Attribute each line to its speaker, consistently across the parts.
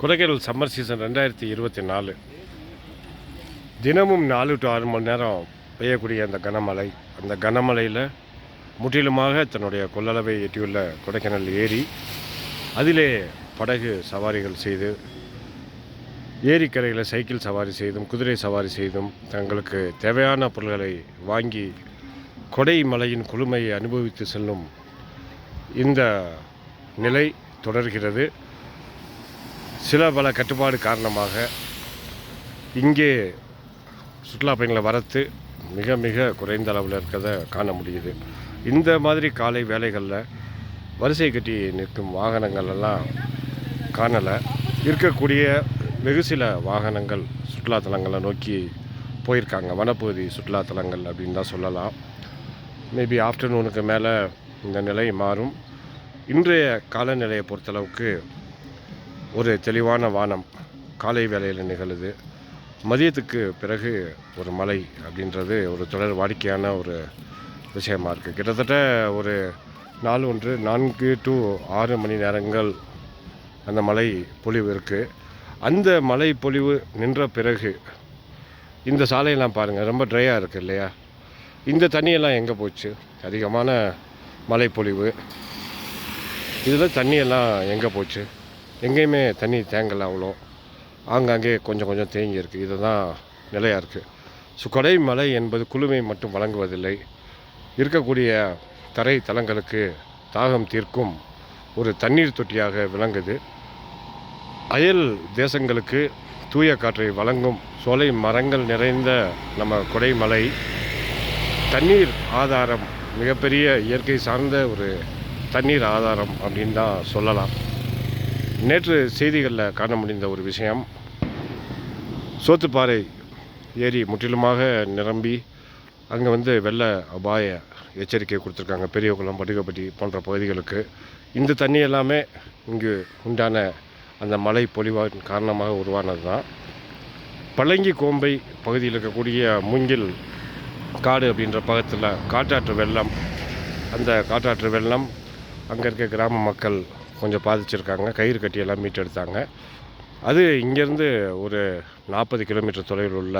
Speaker 1: Kodaikanal summer season ரெண்டாயிரத்தி இருபத்தி நாலு. தினமும் நாலு டு ஆறு மணி நேரம் பெய்யக்கூடிய அந்த கனமழை. அந்த கனமழையில் முற்றிலுமாக தன்னுடைய கொள்ளளவை எட்டியுள்ள கொடைக்கானல் ஏரி அதிலே படகு சவாரிகள் செய்து ஏரிக்கரையில் சைக்கிள் சவாரி செய்தும் குதிரை சவாரி செய்தும் தங்களுக்கு தேவையான பொருள்களை வாங்கி கொடை மலையின் குளுமையை அனுபவித்து செல்லும் இந்த நிலை தொடர்கிறது. சில பல கட்டுப்பாடு காரணமாக இங்கே சுற்றுலா பயணிகளை வரத்து மிக மிக குறைந்த அளவில் இருக்கிறத காண முடியுது. இந்த மாதிரி காலை வேலைகளில் வரிசை கட்டி நிற்கும் வாகனங்கள் எல்லாம் காணலை. இருக்கக்கூடிய வெகு சில வாகனங்கள் சுற்றுலாத்தலங்களை நோக்கி போயிருக்காங்க. வனப்பகுதி சுற்றுலாத்தலங்கள் அப்படின்னு தான் சொல்லலாம். மேபி ஆஃப்டர்நூனுக்கு மேலே இந்த நிலை மாறும். இன்றைய காலநிலையை பொறுத்தளவுக்கு ஒரு தெளிவான வானம் காலை வேளையில் நிகழுது. மதியத்துக்கு பிறகு ஒரு மலை அப்படின்றது ஒரு தொடர் வாடிக்கையான ஒரு விஷயமாக இருக்குது கிட்டத்தட்ட ஒரு நாள் ஒன்று நான்கு டு ஆறு மணி நேரங்கள் அந்த மலை பொழிவு இருக்குது அந்த மலை பொழிவு நின்ற பிறகு இந்த சாலையெல்லாம் பாருங்கள் ரொம்ப ட்ரையாக இருக்குது இல்லையா? இந்த தண்ணியெல்லாம் எங்கே போச்சு? அதிகமான மழைப்பொழிவு இதில் தண்ணியெல்லாம் எங்கே போச்சு? எங்கேயுமே தண்ணி தேங்கலை அவ்வளோ. ஆங்காங்கே கொஞ்சம் கொஞ்சம் தேங்கி இருக்குது இதுதான் நிலையாக இருக்குது ஸோ கொடை மலை என்பது குழுமை மட்டும் வழங்குவதில்லை. இருக்கக்கூடிய தரை தலங்களுக்கு தாகம் தீர்க்கும் ஒரு தண்ணீர் தொட்டியாக விளங்குது. அயல் தேசங்களுக்கு தூய காற்றை வழங்கும் சோலை மரங்கள் நிறைந்த நம்ம கொடைமலை தண்ணீர் ஆதாரம் மிகப்பெரிய இயற்கை சார்ந்த ஒரு தண்ணீர் ஆதாரம் அப்படின்னு தான் சொல்லலாம். நேற்று செய்திகளில் காண முடிந்த ஒரு விஷயம். சோத்துப்பாறை ஏரி முற்றிலுமாக நிரம்பி அங்கே வந்து வெள்ள அபாய எச்சரிக்கை கொடுத்துருக்காங்க. பெரியகுளம் படுகப்பட்டி போன்ற பகுதிகளுக்கு. இந்த தண்ணி எல்லாமே இங்கு உண்டான அந்த மழை பொழிவின் காரணமாக உருவானது தான் பழங்கி கோம்பை பகுதியில் இருக்கக்கூடிய மூங்கில் காடு அப்படின்ற பக்கத்தில் காட்டாற்று வெள்ளம் அந்த காட்டாற்று வெள்ளம் அங்கே இருக்க கிராம மக்கள் கொஞ்சம் பாதிச்சிருக்காங்க. கயிறு கட்டி எல்லாம் மீட்டெடுத்தாங்க. அது இங்கேருந்து ஒரு நாற்பது கிலோமீட்டர் தொலைவில் உள்ள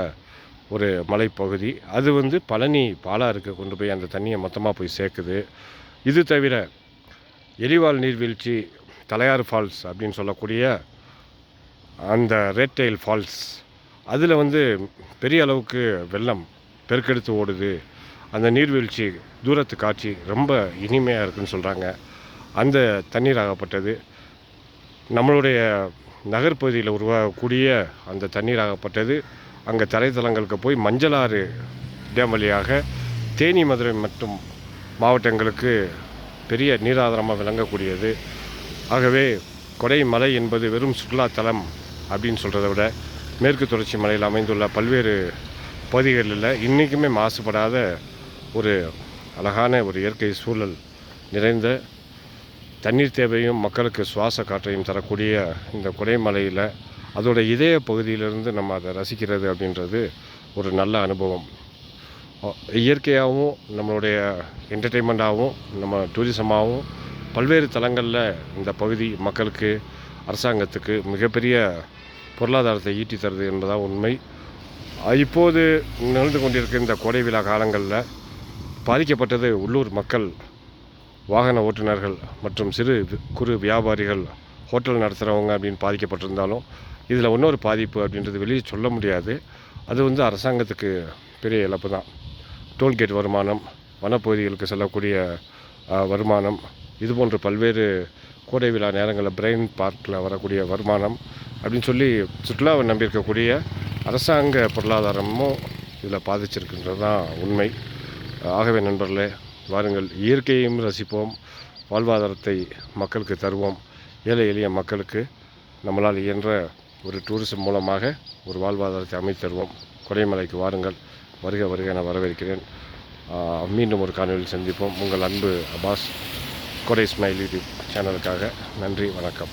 Speaker 1: ஒரு மலைப்பகுதி. அது வந்து பழனி பாலாறுக்கு கொண்டு போய் அந்த தண்ணியை மொத்தமாக போய் சேர்க்குது. இது தவிர எரிவால் நீர்வீழ்ச்சி தலையாறு ஃபால்ஸ் அப்படின்னு சொல்லக்கூடிய அந்த ரேட்டெயில் ஃபால்ஸ் அதில் வந்து பெரிய அளவுக்கு வெள்ளம் பெருக்கெடுத்து ஓடுது. அந்த நீர்வீழ்ச்சி தூரத்து காட்சி ரொம்ப இனிமையாக இருக்குன்னு சொல்கிறாங்க அந்த தண்ணீர் ஆகப்பட்டது. நம்மளுடைய நகர்ப்பகுதியில் உருவாகக்கூடிய அந்த தண்ணீர் ஆகப்பட்டது. அங்கே தரைத்தலங்களுக்கு போய் மஞ்சளாறு டேம் வழியாக தேனி மதுரை மற்றும் மாவட்டங்களுக்கு பெரிய நீராதாரமாக விளங்கக்கூடியது. ஆகவே கொடை மலை என்பது வெறும் சுற்றுலாத்தலம் அப்படின்னு சொல்கிறத விட மேற்கு தொடர்ச்சி மலையில் அமைந்துள்ள பல்வேறு பகுதிகளில் இன்றைக்குமே மாசுபடாத ஒரு அழகான ஒரு இயற்கை சூழல் நிறைந்த தண்ணீர் தேவையும் மக்களுக்கு சுவாச காற்றையும் தரக்கூடிய இந்த குடைமலையில் அதோட இதய பகுதியிலிருந்து நம்ம அதை ரசிக்கிறது அப்படின்றது ஒரு நல்ல அனுபவம். இயற்கையாகவும் நம்மளுடைய என்டர்டெயின்மெண்ட்டாகவும் நம்ம டூரிசமாகவும் பல்வேறு தளங்களில் இந்த பகுதி மக்களுக்கு அரசாங்கத்துக்கு மிகப்பெரிய பொருளாதாரத்தை ஈட்டி தருது என்பதாக உண்மை. இப்போது நிகழ்ந்து கொண்டிருக்க இந்த கோடை விழா காலங்களில் பாதிக்கப்பட்டது உள்ளூர் மக்கள் வாகன ஓட்டுநர்கள் மற்றும் சிறு குறு வியாபாரிகள் ஹோட்டல் நடத்துகிறவங்க அப்படின்னு பாதிக்கப்பட்டிருந்தாலும் இதில் இன்னொரு பாதிப்பு அப்படின்றது வெளியே சொல்ல முடியாது. அது வந்து அரசாங்கத்துக்கு பெரிய இழப்பு தான். டோல்கேட் வருமானம் வனப்பகுதிகளுக்கு செல்லக்கூடிய வருமானம் இது போன்ற பல்வேறு கோடை விழா நேரங்களில் பிரெயின் பார்க்கில் வரக்கூடிய வருமானம் அப்படின்னு சொல்லி சுற்றுலாவை நம்பியிருக்கக்கூடிய அரசாங்க பொருளாதாரமும் இதில் பாதிச்சிருக்குன்றது தான் உண்மை. ஆகவே நண்பர்களே வாருங்கள் இயற்கையையும் ரசிப்போம் வாழ்வாதாரத்தை மக்களுக்கு தருவோம். ஏழை எளிய மக்களுக்கு நம்மளால் இயன்ற ஒரு டூரிசம் மூலமாக ஒரு வாழ்வாதாரத்தை அமைத்து தருவோம். கொடைமலைக்கு வாருங்கள். வருக வருக என வரவேற்கிறேன். மீண்டும் ஒரு காணொலியில் சந்திப்போம். உங்கள் அன்பு அபாஸ் கொடை ஸ்மைல் யூடியூப் சேனலுக்காக நன்றி வணக்கம்.